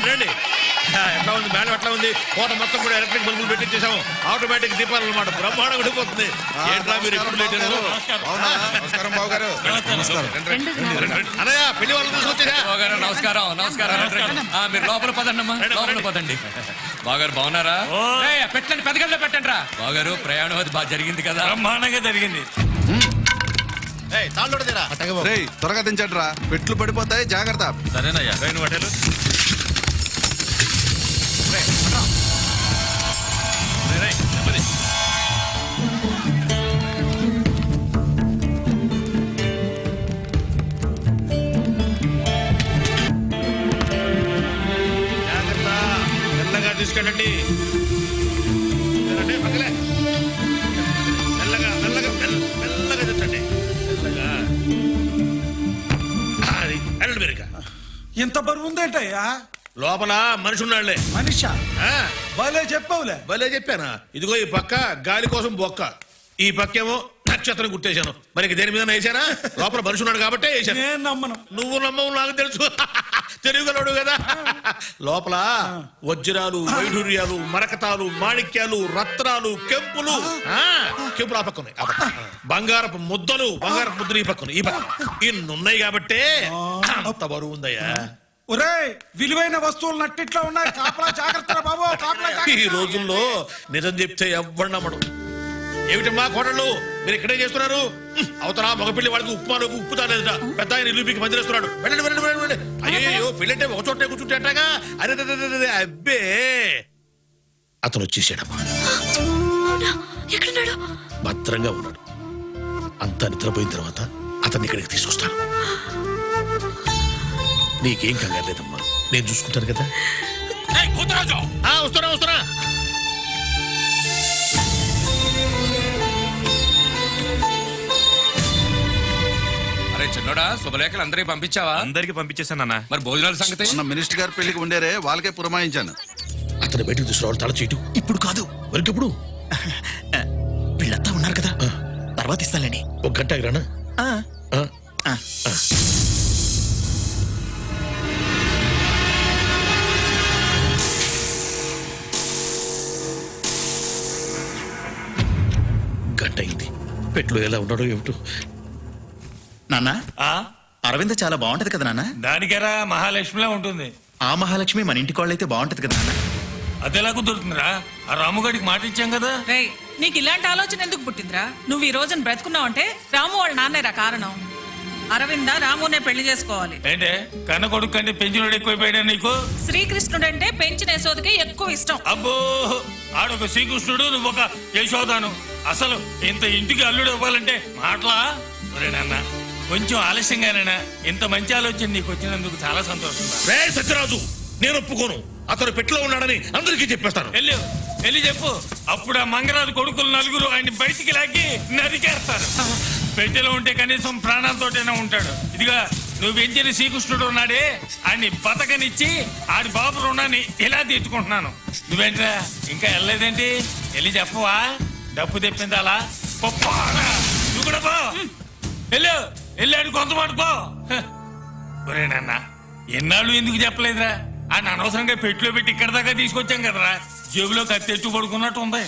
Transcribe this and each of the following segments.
రండి. ఎట్లా ఉంది? మేడం ఎట్లా ఉంది? కోట మొత్తం కూడా ఎలక్ట్రిక్ బల్బులు పెట్టించేసాము ఆటోమేటిక్ దీపాలు అనమాట బ్రహ్మాండం విడిపోతుంది ఏంట్రా మీరు ఎప్పుడు? నమస్కారం. బాబు గారు అన్నయ్య పెళ్ళి వాళ్ళు నమస్కారం నమస్కారం. ఆ, మీరు లోపల పదండి అమ్మా. లోపల పదండి. బాగారు బాగున్నారా? ఏయ్, పెట్టండి పెద్దగల్లో పెట్టండి రా. బాగారు ప్రయాణం అది బాగా జరిగింది కదా. బ్రహ్మాండంగా జరిగింది. రేయ్ త్వరగా దించండి రా పెట్లు పడిపోతాయి జాగ్రత్త. సరేనయ్యా. హోటల్ లోపల మనిషి ఉన్నాళ్ళే మనిష? ఆ, భలే చెప్పవులే. భలే చెప్పానా? ఇదిగో ఈ పక్క గాలి కోసం బొక్క. ఈ పక్కేమో నక్షత్రం గుర్తేశాను మరి ఇంక దేని మీద వేసానా లోపల మనిషి ఉన్నాడు కాబట్టే నేను నమ్మను. నువ్వు నమ్మవు నాకు తెలుసు. తెలుగులోడు కదా. లోపల వజ్రాలు వైఢూర్యాలు మరకతాలు మాణిక్యాలు రత్నాలు కెంపులు. ఆ, కెంపులు ఆ పక్క ఉన్నాయి. ఆ పక్క. బంగారపు ముద్దలు బంగారపు ముద్దలు ఈ పక్కన ఈ పక్క. ఇన్ని ఉన్నాయి కాబట్టే అంత బరువు ఉందయ్యా. ఒరేయ్ విలువైన వస్తువులు నట్టిట్లో ఉన్నాయి. కాపలా జాగ్రత్త బాబు కాపలా ఈ రోజుల్లో నిజం చెప్తే ఎవ్వడు నమ్మడు ఏమిటమ్మా కోడళ్ళు? మీరు ఇక్కడే చేస్తున్నారు? అవతల మగపిల్లి వాడికి ఉప్మాలోకి ఉప్పు తాలేదుట పెద్ద ఆయన ఇల్లు పీకి మందిరేస్తున్నాడు. వెళ్ళండి వెళ్ళండి వెళ్ళండి వెళ్ళండి. అయ్యో పెళ్ళంటే ఒక చోటే కూర్చుంటే అట్టగా అరే అబ్బే. అతను వచ్చేసాడమ్మా. భద్రంగా ఉన్నాడు. అంతా నిద్రపోయిన తర్వాత అతన్ని ఇక్కడికి తీసుకొస్తాను. నీకేం కంగారు లేదమ్మా. నేను చూసుకుంటాను కదా. ఏయ్, కూతురాజు! ఆ, వస్తున్నా వస్తున్నా. అరే చిన్నోడా శుభలేఖలు అందరికి పంపించావా? అందరికి పంపించేశానన్న మరి భోజనాల సంగతి? మన మినిస్టర్ గారి పెళ్ళికి ఉండేరే వాళ్ళకే పురమాయించాను. అతను బయటకు తీసుకురావాలి తల చేయటం ఇప్పుడు కాదు మరికెప్పుడు వీళ్ళంతా ఉన్నారు కదా. తర్వాత ఇస్తానులేండి. ఒక గంట ఆగిరానా? పెట్లో ఎలా ఉన్నాడో ఏమిటో. నాన్న? ఆ? అరవింద చాలా బాగుంటది కదా నాన్న? దానికెరా మహాలక్ష్మిలా ఉంటుంది. ఆ మహాలక్ష్మి మన ఇంటి కోళ్ళైతే బాగుంటది కదా నాన్న? అదెలా కుదురుతుందిరా? ఆ రాముగాడికి మాట ఇచ్చాం కదా. రేయ్ నీకు ఇలాంటి ఆలోచన ఎందుకు పుట్టిందిరా? నువ్వు ఈ రోజున బ్రతుకున్నావంటే రాము వాళ్ళ నాన్నేరా కారణం. అరవింద రామునే పెళ్ళి చేసుకోవాలి. ఏంటే? కన్న కొడుకు కంటే పెంచినోడు ఎక్కువైపోయాడా నీకు? శ్రీకృష్ణుడంటే పెంచిన యశోదకి ఎక్కువ ఇష్టం. అబ్బో! ఆడొక శ్రీకృష్ణుడు నువ్వు ఒక యశోదాను. అసలు ఇంత ఇంటికి అల్లుడు ఇవ్వాలంటే మాటలా? నాన్న కొంచెం ఆలస్యంగానైనా ఇంత మంచి ఆలోచన నీకు వచ్చినందుకు చాలా సంతోషం. రే సత్యరాజు నేను ఒప్పుకోను. అతను పెట్లో ఉన్నాడని అందరికీ చెప్పేస్తాను. వెళ్ళు వెళ్ళి చెప్పు. అప్పుడు ఆ మంగరాజు కొడుకులు నలుగురు ఆయన్ని బయటికి లాగి నరికేస్తారు. పెట్టెలో ఉంటే కనీసం ప్రాణాలతోటైనా ఉంటాడు. ఇదిగా నువ్వు పెంచిన శ్రీకృష్ణుడు ఉన్నాడే. ఆయన్ని బతకనిచ్చి ఆడి బాబు రుణాన్ని ఇలా తీర్చుకుంటున్నాను? నువ్వేంట్రా ఇంకా వెళ్ళలేదేంటి? వెళ్ళి చెప్పవా? డబ్బు తెప్పిందాలా పప్పారా. వెళ్ళు. వెళ్ళాడు కొంత మాట పో నాన్న ఎన్నాళ్ళు ఎందుకు చెప్పలేదురా? అని అనవసరంగా పెట్టులో పెట్టి ఇక్కడ దాకా తీసుకొచ్చాం కదరా? జేబులో కత్తి ఎత్తు పడుకున్నట్టు ఉంది.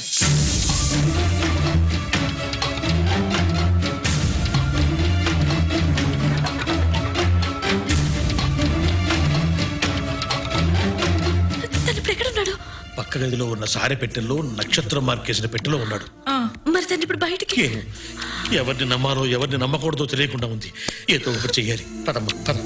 పక్క గదిలో ఉన్న సారె పెట్టెల్లో నక్షత్రం మార్కేసిన పెట్టెలో ఉన్నాడు. మరి తను ఇప్పుడు బయటికి? ఎవరిని నమ్మాలో ఎవరిని నమ్మకూడదో తెలియకుండా ఉంది. ఏదో ఒకటి చెయ్యాలి. పదమ్మ పద.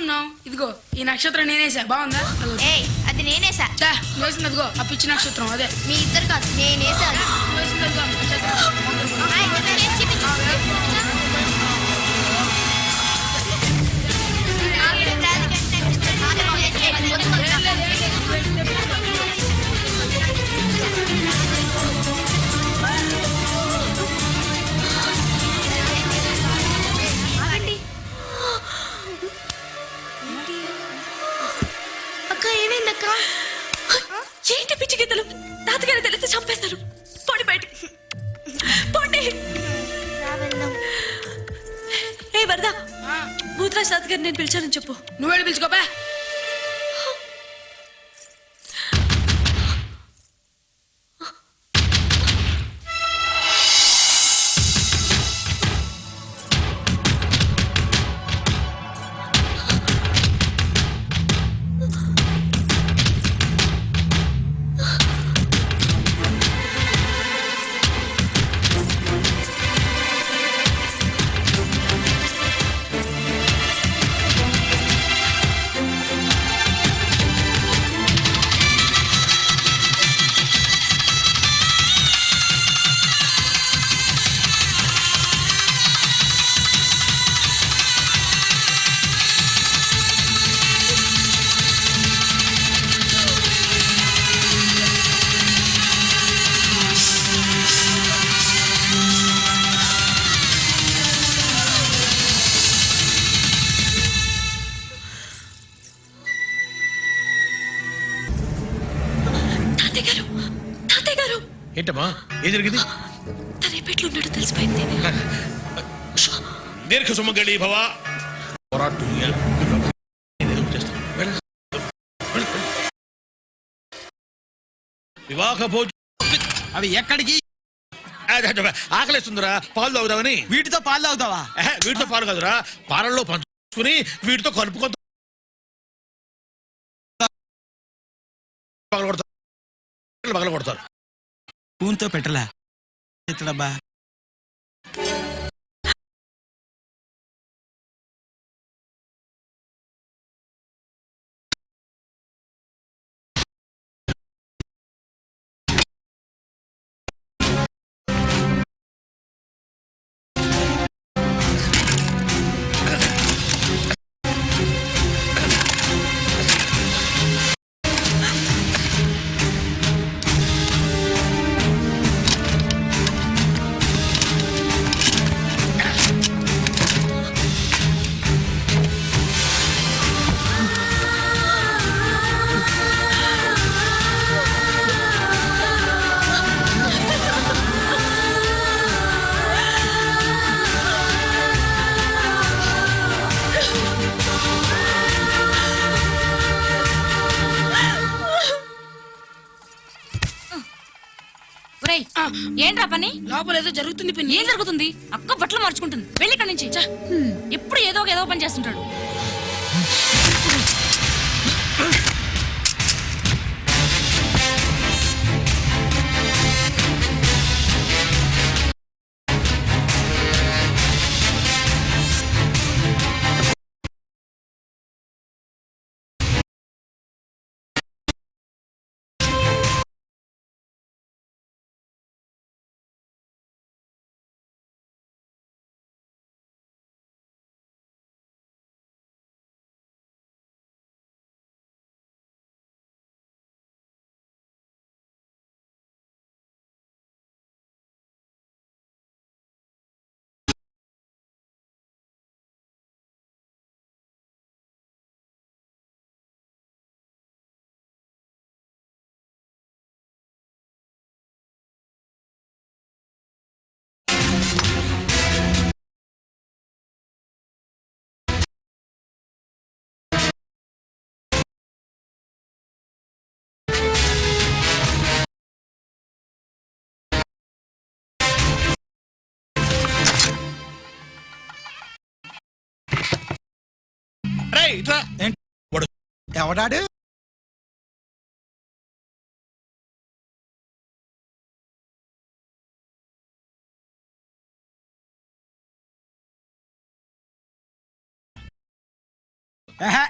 ఆడుకున్నాం ఇదిగో ఈ నక్షత్రం నేనేసా. బాగుందా. ఏయ్ అది నేనేసా. నువ్వు వేసింది అదిగో ఆ పిచ్చి నక్షత్రం అదే. మీ ఇద్దరు కాదు నేనేసా వేసింది అదిగో నక్షత్రం. అక్క. ఏంటి పిచ్చి గీతలు? తాతగారు తెలిసి చంపేస్తారు. పోండి బయటికి. పోండి. ఏ వరద? భూతరాజ్ తాతగారు నేను పిలిచానని చెప్పు. నువ్వు వెళ్ళి పిలుచుకోపా? ఏంటమ్మా? ఏం జరిగింది? తన ఉన్నాడో తెలిసిపోయింది. దీర్ఘ సుమంగళి భవ. పోరాటు. వివాహ భోజ అవి ఎక్కడికి? ఆకలిస్తుందిరా. పాలు తాగుదామని. వీటితో పాలు తాగుతావా? వీటితో పాలు కాదురా. పాలల్లో పంచుకుని వీటితో కలుపుకొని పగలగొడతారు. స్పూన్తో పెట్టలా? ఎత్తడబ్బా ఏంట్రా పని? లోపల ఏదో జరుగుతుంది పిన్ని. ఏం జరుగుతుంది? అక్క బట్టలు మార్చుకుంటుంది. వెళ్ళి ఇక్కడి నుంచి. ఎప్పుడు ఏదో ఒక ఏదో పని చేస్తుంటాడు. ఎవడాడు? ఏహే,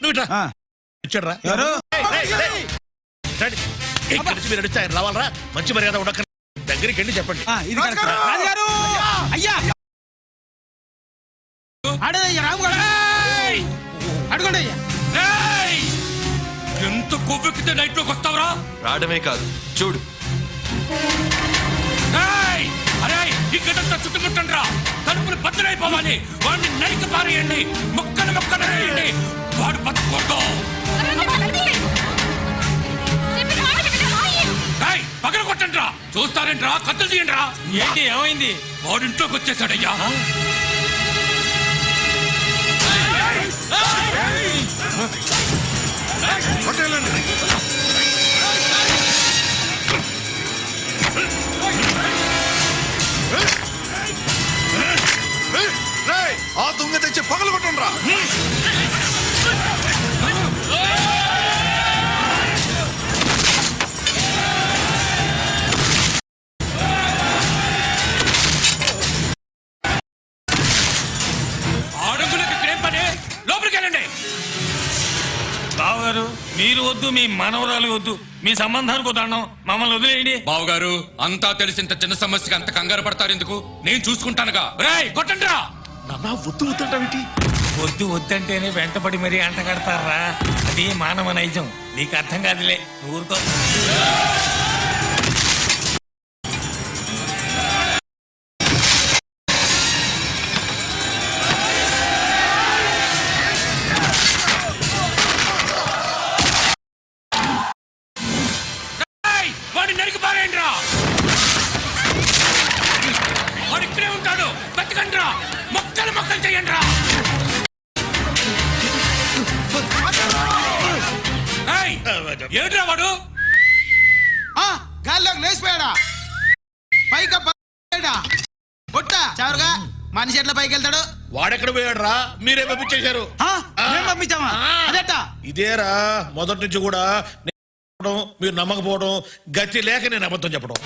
నువ్వు ఇట్రా ఆ, ఇచ్చాడ్రా. ఎవరు? రండి. ఇక్కడి నుంచి మీరు నడిస్తే ఆయన రావాలరా. మంచి మర్యాద ఉండక దగ్గరికి వెళ్ళి చెప్పండి. ఆ, ఇది కరెక్ట్. రాజుగారు! అయ్యా! ఆడదయ్యా రాము గారు. అడుగుండి అయ్యా! ఎంత కొవ్వెక్కితే నైట్లోకి వస్తావురా? రావడమే కాదు చూడు! అరే గడంతా చుట్టుముట్టండి రా తలుపులు బద్దలైపోవాలి వాడిని నరికి పారేయండి. మొక్కలు మొక్కలు వేయండి వాడు బతకూడదు. రేయ్, పగల కొట్టండి రా చూస్తారేంట్రా? కత్తులు తీయండి రా ఏంటి ఏమైంది? వాడు ఇంట్లోకి వచ్చేసాడయ్యా ఆ దొంగ తెచ్చి పగలు కొట్టండి రా బావగారు మీరు వద్దు మీ మనవరాలు వద్దు. మీ సంబంధానికి వద్దన్నాం మమ్మల్ని వదిలేయండి. బావగారు అంతా తెలిసి ఇంత చిన్న సమస్యకి అంత కంగారు పడతారు ఎందుకు? నేను చూసుకుంటానుగా. రేయ్ కొట్టండి రా నాన్న వద్దు వద్దంటావేంటి వద్దు వద్దంటేనే వెంటపడి మరీ అంట కడతారా? అది మానవ నైజం. నీకు అర్థం కాదులే. ఊరుకో. వాడిని నరికి పారేయండి రా వాడు ఇక్కడే ఉంటాడు. బతకండి రా మొక్కలు మొక్కలు చేయండి రా ఏడ్రా వాడు? ఆ, గాల్లోకి లేచిపోయాడా? పైకి పైడా కొట్ట చవరుగా మనిషి ఎట్లా పైకి వెళ్తాడు. వాడెక్కడ పోయాడు రా మీరే పంపించేశారు. పంపించామా? అదెట్టా ఇదేరా మొదటి నుంచి కూడా చెప్పడం, మీరు నమ్మకపోవడం గతి లేక నేను అబద్ధం చెప్పడం.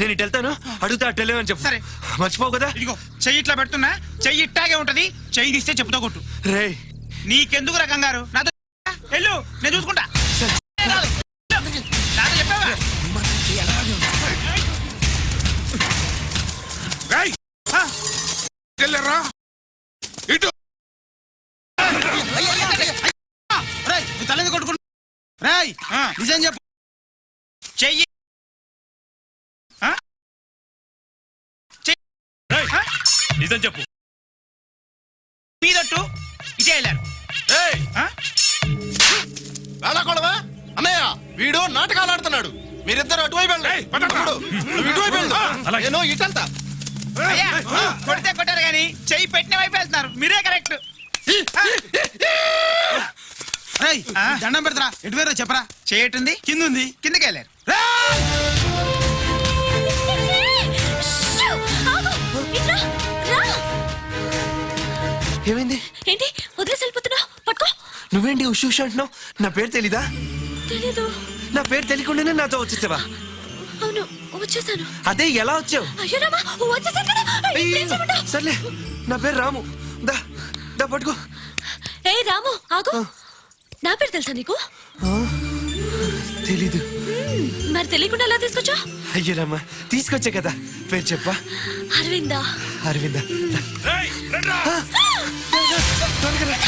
నేను ఇటు వెళ్తాను. అడుగుతా అటు వెళ్ళమని చెప్పు. సరే. మర్చిపోవు కదా? ఇదిగో చెయ్యి ఇట్లా పెడుతున్నా. చెయ్యి ఇట్టాగే ఉంటది. చెయ్యి తీస్తే చెప్పుతో కొట్టు. రే నీకెందుకు రా కంగారు? నాతో వెళ్ళు నేను చూసుకుంటా. నాతో చెప్పావా? వెళ్ళారా? ఇటు. తలని కొట్టుకుంటా రేయ్ నిజం చెప్పు. చెయ్యి. ఆ? చెయ్యి. ఆ? నిజం చెప్పు. మీదట్టు ఇటే వెళ్ళారు ఆ? వేళాకోళమా అన్నయ్య వీడు నాటకాలు ఆడుతున్నాడు. మీరిద్దరు అటువైపు వెళ్ళండి. ఇటువైపు వెళ్ళు. నేను ఇటు వెళ్తా. కొడితే కొట్టారు కానీ చెయ్యి పెట్టిన వైపు వెళ్తున్నారు. మీరే కరెక్ట్. రేయ్, దండం పెడతారా? ఎటు వేరో చెప్పరా? చేయటుంది కింద ఉంది కిందకి వెళ్ళారు. ఏమైంది? ఏంటి? వదిలేసి వెళ్ళిపోతున్నావు? పట్టుకో. నువ్వేంటి ఉష్ ఉష్ అంటున్నావు? నా పేరు తెలీదా? తెలీదు. నా పేరు తెలియకుండానే నాతో వచ్చేసావా? అవును వచ్చేసాను. అదే ఎలా వచ్చావు? అయ్యో రామా వచ్చేసాను కదా. ఇప్పుడు ఏం చేయమంటావ్? సర్లే నా పేరు రాము. దా దా పట్టుకో. ఏ రాము ఆగు. నా పేరు తెలుసా నీకు? తెలీదు. మరి తెలియకుండా ఎలా తీసుకొచ్చా అయ్యరమ్మా తీసుకొచ్చే కదా. పేరు చెప్పా. అరవిందా. అరవింద. త్వరగా రా.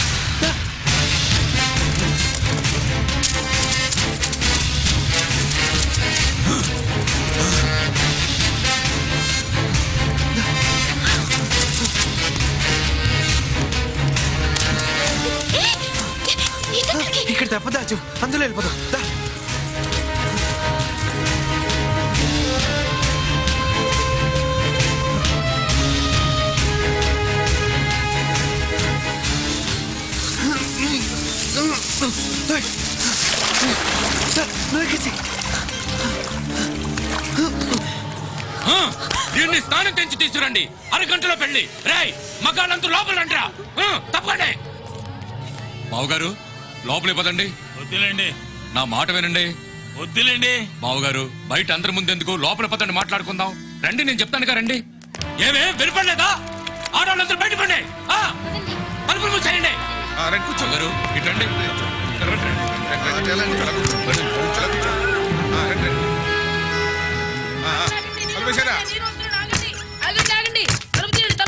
ఇదెక్కడికి? ఇక్కడ తప్ప దాచు అందులో వెళ్ళిపోదాం. దీన్ని స్నానం తెంచి తీసుకురండి. అరగంటలో పెళ్ళి రేయ్ మగాళ్ళంతా లోపల రండిరా ఆ, తప్పకండి. బావగారు లోపలికి పదండి. వద్దులేండి. నా మాట వినండి. వద్దులేండి. బావగారు బయట అందరి ముందెందుకు లోపల పదండి మాట్లాడుకుందాం. రండి నేను చెప్తానుగా రండి. ఏమే వినపడలేదా? ఆడవాళ్ళందరూ బయట పండి తలుపులు మూసేయండి. రండి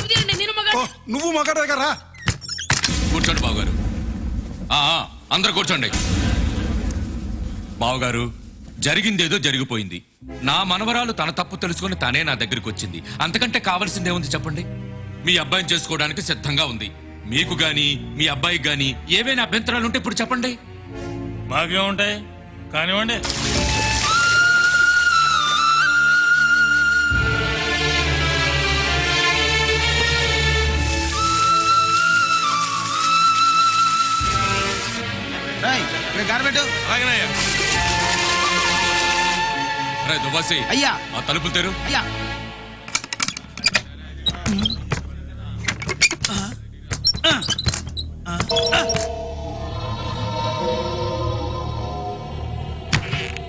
తీయండి నేను మగాడిని. నువ్వు మగాడ దగ్గర రా. కూర్చోండి బావగారు. ఆ, ఆ, అందరు కూర్చోండి. బావగారు జరిగిందేదో జరిగిపోయింది. నా మనవరాలు తన తప్పు తెలుసుకుని తనే నా దగ్గరికి వచ్చింది. అంతకంటే కావాల్సిందేముంది చెప్పండి? మీ అబ్బాయిని చేసుకోవడానికి సిద్ధంగా ఉంది. మీకు గాని మీ అబ్బాయికి గాని ఏవైనా అభ్యంతరాలు ఉంటే ఇప్పుడు చెప్పండి. బాగా ఉంటాయి కానివ్వండి. గారబెట్టు రే దుబాసి అయ్యా. ఆ తలుపులు తెరు. అయ్యా.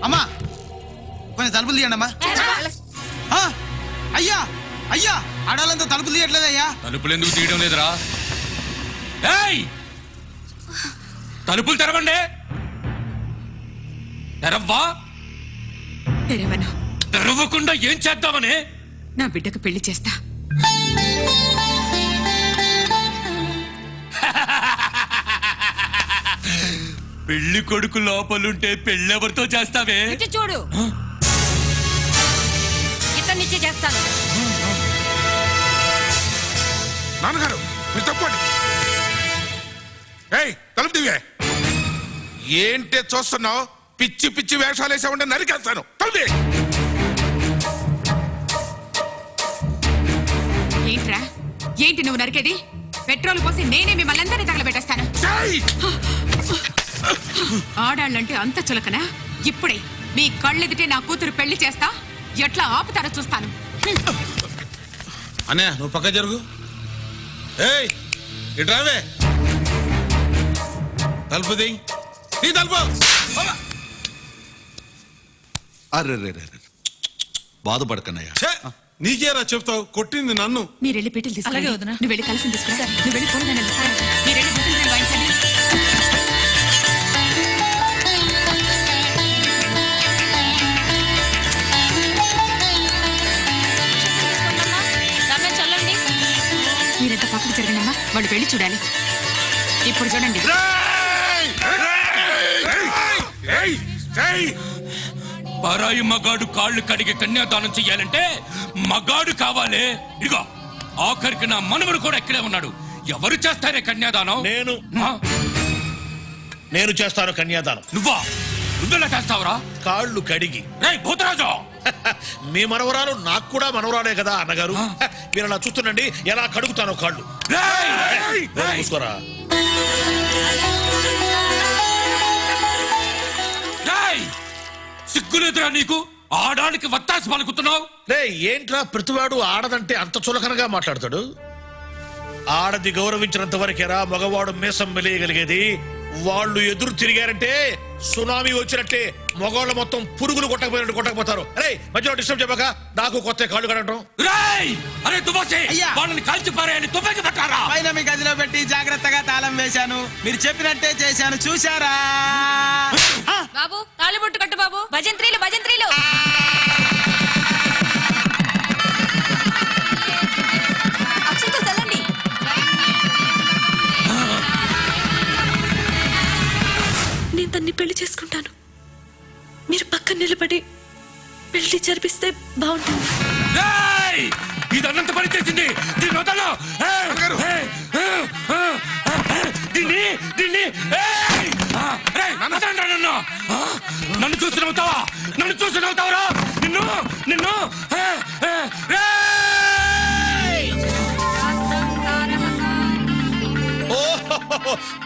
అమ్మా కొంచెం తలుపులు తీయండి అమ్మా. అయ్యా అయ్యా ఆడాలంతా తలుపులు తీయట్లేదయ్యా. తలుపులు ఎందుకు తీయడం లేదురా? ఏయ్! తలుపులు తెరవండి. తెరవ్వా? తెరవను. తెరవకుండా ఏం చేద్దామని? నా బిడ్డకు పెళ్ళి చేస్తా. పెళ్ళి కొడుకు లోపలుంటే పెళ్ళెవరితో చేస్తావే? ఇటు చూడు. ఇతన్ని చేస్తాను. నాన్నగారు మీరు తప్పండి ఏయ్ తలుపు దివే ఏంటే చూస్తున్నావు? పిచ్చి పిచ్చి వేషాలు వేసా ఉంటే నరికేస్తాను. తలుపు ఏంట్రా? ఏంటి నువ్వు నరికేది? పెట్రోల్ పోసి నేనే మిమ్మల్ని అందరినీ తగలబెట్టేస్తాను. ఆడాళ్ళంటే అంత చులకనా? ఇప్పుడే మీ కళ్ళెదిటే నా కూతురు పెళ్ళి చేస్తా ఎట్లా ఆపుతారో చూస్తాను. అన్నయ్య నువ్వు పక్క జరుగు. ఏయ్ ఇటు రావే. తలుపు నీ తలుపు. అరే రే రే రే. బాధపడకన్నయ్యా. నీకేరా చెప్తావు? కొట్టింది నన్ను. మీరు వెళ్ళి పెట్టిలు తీసుకురా అలాగే వదినా. నువ్వు వెళ్ళి కలిసి తీసుకురా. నువ్వు వెళ్ళి తీసుకురా మీరు వెళ్ళి నీళ్ళు వాయించండి. చల్లండి. మీరంతా పక్కకు జరగండి అమ్మా వాళ్ళు వెళ్ళి చూడాలి. ఇప్పుడు చూడండి. పరాయి మగాడు కాళ్ళు కడిగి కన్యాదానం చెయ్యాలంటే మగాడు కావాలే. ఇదిగో ఆఖరికి నా మనవడు కూడా ఇక్కడే ఉన్నాడు. ఎవరు చేస్తారే కన్యాదానం? నేను. నేను చేస్తాను కన్యాదానం. నువ్వా? నువ్వెలా చేస్తావురా? కాళ్ళు కడిగి. రే భూతరాజు! మీ మనవరాలు నాకు కూడా మనవరాలే కదా అన్నగారు. మీరు అలా చూస్తుండండి ఎలా కడుగుతానో కాళ్ళు. రేయ్! సిగ్గులేదురా నీకు? ఆడానికి వత్తాసి పలుకుతున్నావు? రే ఏంట్రా ప్రతివాడు ఆడదంటే అంత చులకనగా మాట్లాడతాడు? ఆడది గౌరవించినంత వరకేరా మగవాడు మీసం మెలియగలిగేది? వాళ్ళు ఎదురు తిరిగారంటే సునామీ వచ్చినట్టే మగవాళ్ళు మొత్తం పురుగులు కొట్టకపోయినట్టు కొట్టకపోతారు. అరే మధ్యలో డిస్టర్బ్ చెప్పక నాకు కొత్త కాళ్ళు కడటం రేయ్! అరే దుబాసి అయ్యా! వాళ్ళని కాల్చి పారేయని తుపాకి పెట్టారా? పైన మీ గదిలో పెట్టి జాగ్రత్తగా తాళం వేశాను. మీరు చెప్పినట్టే చేశాను చూశారా? ఆ, బాబు తాళిబొట్టు కట్టు బాబు. భజంత్రీలు భజంత్రీలు. మీరు పక్కన నిలబడి పెళ్ళి జరిపిస్తే బాగుంటుంది పని చేసింది దీన్ని వదలు నన్ను చూసి నవ్వుతావా నన్ను చూసి నవ్వుతావరా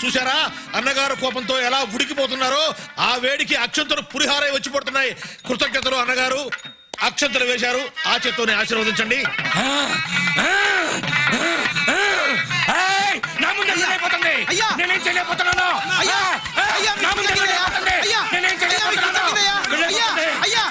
చూసారా అన్నగారు కోపంతో ఎలా ఉడికిపోతున్నారో ఆ వేడికి అక్షంతలు పురిహారై వచ్చి పడుతున్నాయి. కృతజ్ఞతలు అన్నగారు. అక్షంతలు వేశారు. ఆ చేత్తోనే ఆశీర్వదించండి. అయ్యా. నేనేం చేయలేకపోతున్నాను? అయ్యా. అయ్యా నేనేం చేయలేకపోతున్నాను? అయ్యా. అయ్యా.